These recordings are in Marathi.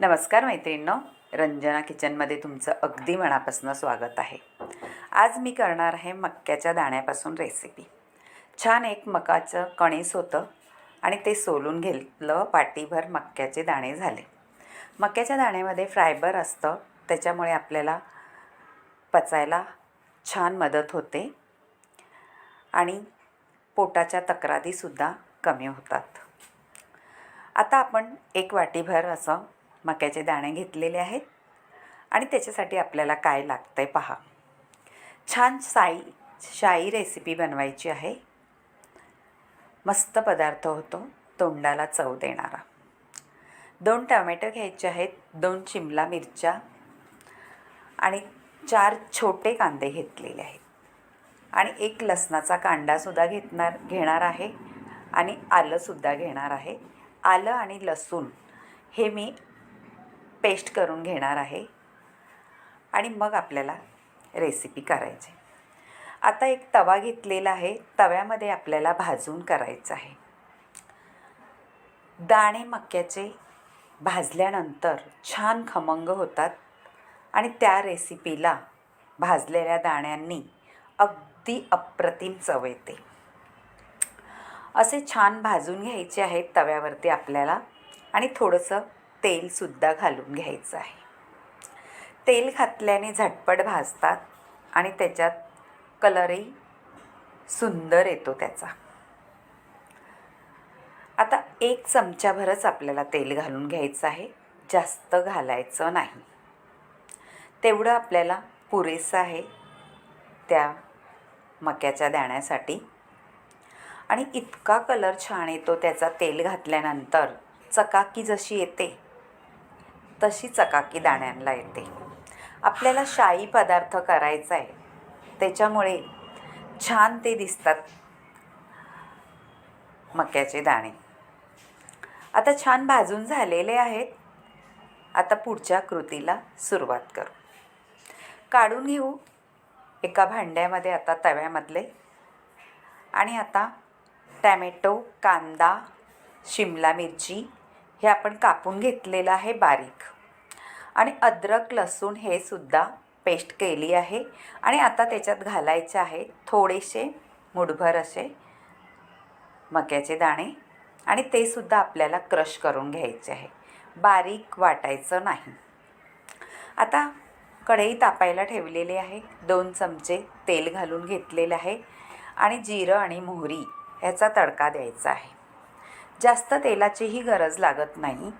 नमस्कार मैत्रिणींनो रंजना किचनमध्ये तुमचं अगदी मनापासून स्वागत आहे. आज मी करणार आहे मक्याच्या दाण्यापासून रेसिपी छान एक मकाचं कणीस होतं आणि ते सोलून घेतलं पाटीभर मक्याचे दाणे झाले. मक्याच्या दाण्यामध्ये फायबर असतं त्याच्यामुळे आपल्याला पचायला छान मदत होते आणि पोटाच्या तक्रारीसुद्धा कमी होतात. आता आपण एक वाटीभर असं मक्याचे दाणे घेतलेले आहेत. आणि त्याच्यासाठी आपल्याला काय लागतं आहे पहा. छान साई शाई रेसिपी बनवायची आहे. मस्त पदार्थ होतो. तोंडाला चव देणारा. दोन टमॅटो घ्यायचे आहेत. दोन शिमला मिरच्या आणि चार छोटे कांदे घेतलेले आहेत. आणि एक लसणाचा कांडासुद्धा घेतणार घेणार आहे. आणि आलंसुद्धा घेणार आहे. आलं आणि लसूण हे मी पेस्ट करून घेणार आहे. आणि मग आपल्याला रेसिपी करायची. आता एक तवा घेतलेला आहे. तव्यामध्ये आपल्याला भाजून करायचं आहे. दाणे मक्याचे भाजल्यानंतर छान खमंग होतात. आणि त्या रेसिपीला भाजलेल्या दाण्यांनी अगदी अप्रतिम चव येते. असे छान भाजून घ्यायचे आहेत तव्यावरती आपल्याला. आणि थोडंसं तेलसुद्धा घालून घ्यायचं आहे. तेल घातल्याने झटपट भाजतात आणि त्याच्यात कलरही सुंदर येतो त्याचा. आता एक चमच्याभरच आपल्याला तेल घालून घ्यायचं आहे. जास्त घालायचं नाही. तेवढं आपल्याला पुरेसं आहे त्या मक्याच्या दाण्यासाठी. आणि इतका कलर छान येतो त्याचा तेल घातल्यानंतर. चकाकी जशी येते तशी चकाकी दाण्यांना येते. आपल्याला शाई पदार्थ करायचा आहे त्याच्यामुळे छान ते दिसतात मक्याचे दाणे. आता छान भाजून झालेले आहेत. आता पुढच्या कृतीला सुरुवात करू. काढून घेऊ. एका भांड्यामध्ये आता तव्यामधले. आणि आता टॅमॅटो कांदा शिमला मिरची हे आपण कापून घेतलेलं आहे बारीक. आणि अद्रक लसूण हे सुद्धा पेस्ट केली आहे. आणि आता त्याच्यात घालायचे आहे थोडेसे मुठभर असे मक्याचे दाणे. आणि ते सुद्धा आपल्याला क्रश करून घ्यायचे आहे. बारीक वाटायचं नाही. आता कढई तापायला ठेवलेली आहे. दोन चमचे तेल घालून घेतलेले आहे. आणि जिरं आणि मोहरी ह्याचा तडका द्यायचा आहे. जास्त तेलाचीही गरज लागत नाही.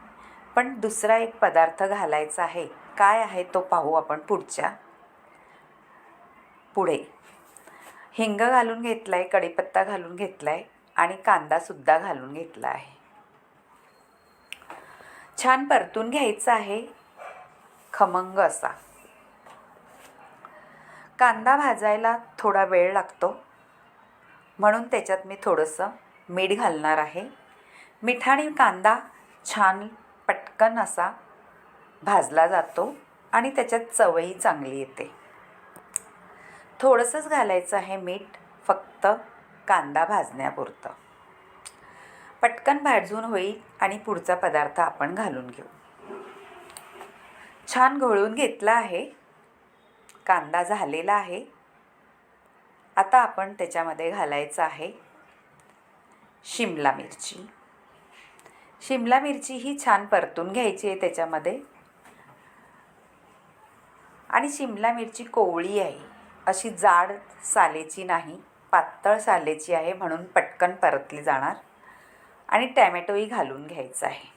पण दुसरा एक पदार्थ घालायचा आहे. काय आहे तो पाहू आपण पुढच्या. पुढे. हिंग घालून घेतला आहे कढीपत्ता घालून घेतला आहे आणि कांदासुद्धा घालून घेतला आहे. छान परतून घ्यायचा आहे. खमंग असा. कांदा भाजायला थोडा वेळ लागतो. म्हणून त्याच्यात मी थोडंसं मीठ घालणार आहे. मिठाणी कांदा छान पटकन असा भाजला जातो आणि त्याच्यात चवही चांगली येते. थोडंसंच घालायचं आहे मीठ फक्त कांदा भाजण्यापुरतं. पटकन भाजून होईल आणि पुढचा पदार्थ आपण घालून घेऊ. छान घोळून घेतला आहे. कांदा झालेला आहे. आता आपण त्याच्यामध्ये घालायचं आहे शिमला मिरची. शिमला मिरची ही छान परतून घ्यायची आहे त्याच्यामध्ये. आणि शिमला मिरची कोवळी आहे. अशी जाड सालेची नाही पातळ सालेची आहे म्हणून पटकन परतली जाणार. आणि टॅमॅटोही घालून घ्यायचा आहे.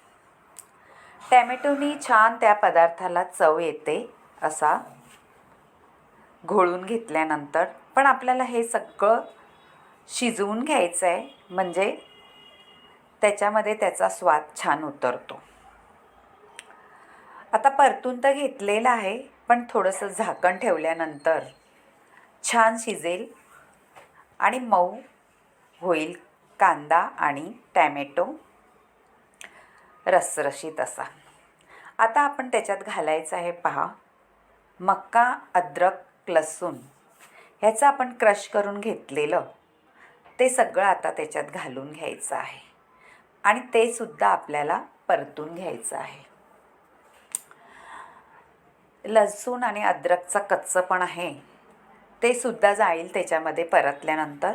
टॅमॅटोनी छान त्या पदार्थाला चव येते असा घोळून घेतल्यानंतर. पण आपल्याला हे सगळं शिजवून घ्यायचं आहे म्हणजे त्याच्यामध्ये त्याचा स्वाद छान उतरतो. आता परतून तर घेतलेलं आहे पण थोडंसं झाकण ठेवल्यानंतर छान शिजेल आणि मऊ होईल कांदा आणि टॅमॅटो रसरशीत असा. आता आपण त्याच्यात घालायचं आहे पहा मक्का अद्रक लसूण ह्याचं आपण क्रश करून घेतलेलं ते सगळं आता त्याच्यात घालून घ्यायचं आहे. आणि ते सुद्धा आपल्याला परतून घ्यायचं आहे. लसूण आणि अद्रकचं कच्चं पण आहे. ते सुद्धा जाईल त्याच्यामध्ये परतल्यानंतर.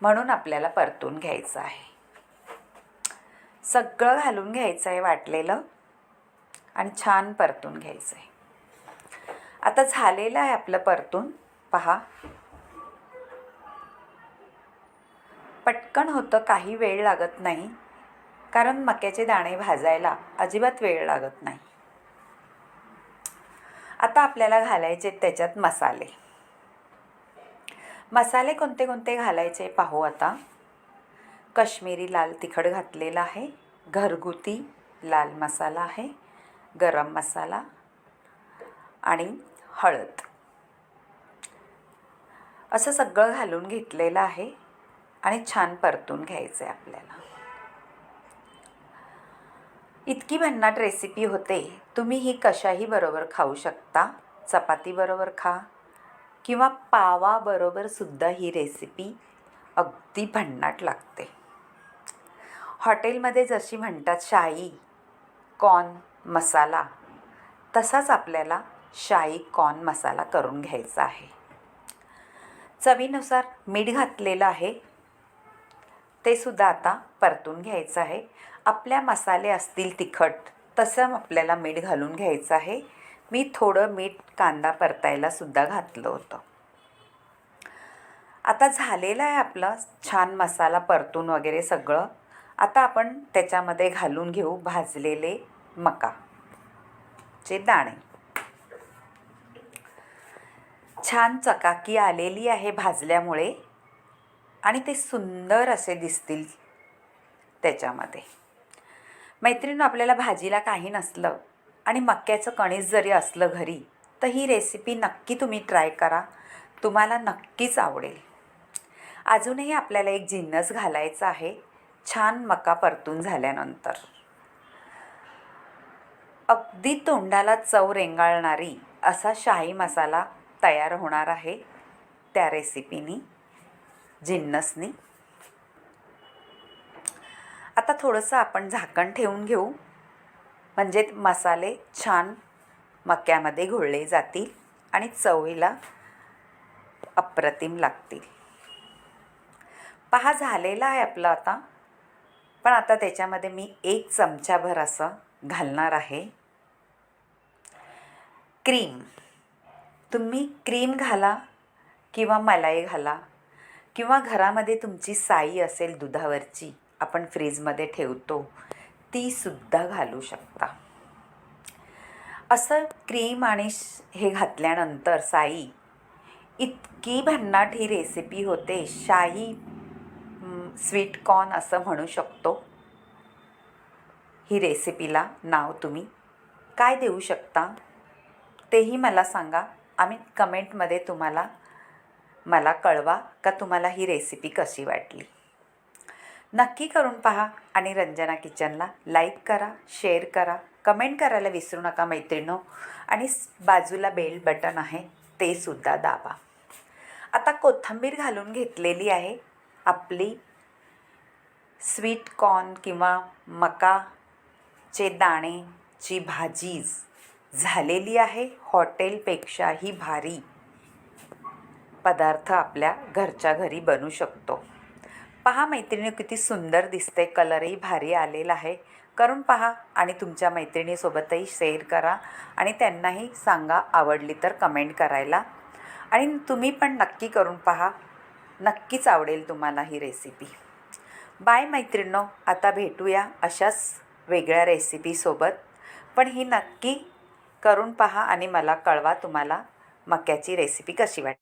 म्हणून आपल्याला परतून घ्यायचं आहे. सगळं घालून घ्यायचं आहे वाटलेलं. आणि छान परतून घ्यायचं आहे. आता झालेलं आहे आपलं परतून. पहा. पटकन होतं काही वेळ लागत नाही. कारण मक्याचे दाणे भाजायला अजिबात वेळ लागत नाही. आता आपल्याला घालायचे त्याच्यात मसाले. मसाले कोणते कोणते घालायचे पाहू आता. कश्मीरी लाल तिखट घातलेला आहे. घरगुती लाल मसाला आहे. गरम मसाला आणि हळद. असं सगळं घालून घेतलेलं आहे. आणि छान परतून घ्यायचं आहे आपल्याला. इतकी भन्नाट रेसिपी होते तुम्ही ही कशाही बरोबर खाऊ शकता. चपातीबरोबर खा किंवा पावाबरोबर सुद्धा ही रेसिपी अगदी भन्नाट लागते. हॉटेलमध्ये जशी म्हणतात शाही कॉर्न मसाला तसाच आपल्याला शाही कॉर्न मसाला करून घ्यायचा आहे. चवीनुसार मीठ घातलेलं आहे. ते सुद्धा आता परतून घ्यायचं आहे. आपल्या मसाले असतील तिखट तसं आपल्याला मीठ घालून घ्यायचं आहे. मी थोडं मीठ कांदा परतायला सुद्धा घातलं होतं. आता झालेलं आहे आपलं छान मसाला परतून वगैरे सगळं. आता आपण त्याच्यामध्ये घालून घेऊ भाजलेले मका चे दाणे. छान चकाकी आलेली आहे भाजल्यामुळे. आणि ते सुंदर असे दिसतील त्याच्यामध्ये. मैत्रिणी आपल्याला भाजीला काही नसलं आणि मक्याचं कणीस जरी असलं घरी तर ही रेसिपी नक्की तुम्ही ट्राय करा. तुम्हाला नक्कीच आवडेल. अजूनही आपल्याला एक जिन्नस घालायचा आहे. छान मका परतून झाल्यानंतर. अगदी तोंडाला चव रेंगाळणारी असा शाही मसाला तयार होणार आहे त्या रेसिपीनी जिन्नसनी आता थोडंसं आपण झाकण ठेवून घेऊ. म्हणजे मसाले छान मक्यामध्ये घोळले जातील आणि चवीला अप्रतिम लागतील. पहा झालेला आहे आपलं आता. पण आता त्याच्यामध्ये मी एक चमचाभर असं घालणार आहे. क्रीम. तुम्ही क्रीम घाला किंवा मलाई घाला. किंवा घरामध्ये तुमची साई असेल दुधावरची आपण फ्रीजमध्ये ठेवतो तीसुद्धा घालू शकता. असं क्रीम आणि हे घातल्यानंतर साई इतकी भन्नाट ही रेसिपी होते शाही स्वीट कॉर्न असं म्हणू शकतो. ही रेसिपीला नाव तुम्ही काय देऊ शकता? तेही मला सांगा. आम्ही कमेंटमध्ये तुम्हाला मला कळवा का तुम्हाला ही रेसिपी कशी वाटली? नक्की करून पहा आणि रंजना किचनला लाईक करा शेअर करा कमेंट करायला विसरू नका मैत्रिणो. आणि बाजूला बेल बटन आहे ते सुद्धा दाबा. आता कोथिंबीर घालून घेतलेली आहे आपली स्वीट कॉर्न किंवा मकाचे दाणेची भाजी झालेली आहे हॉटेलपेक्षाही भारी. पदार्थ आपल्या घरच्या घरी बनू शकतो. पहा मैत्रिणी किती सुंदर दिसते कलरही भारी आलेला आहे. करून पहा आणि तुमच्या मैत्रिणीसोबतही शेअर करा आणि त्यांनाही सांगा आवडली तर कमेंट करायला. आणि तुम्ही पण नक्की करून पहा. नक्कीच आवडेल तुम्हाला ही रेसिपी. बाय मैत्रिणो आता भेटूया अशाच वेगळ्या रेसिपीसोबत. पण ही नक्की करून पहा आणि मला कळवा तुम्हाला मक्याची रेसिपी कशी वाटते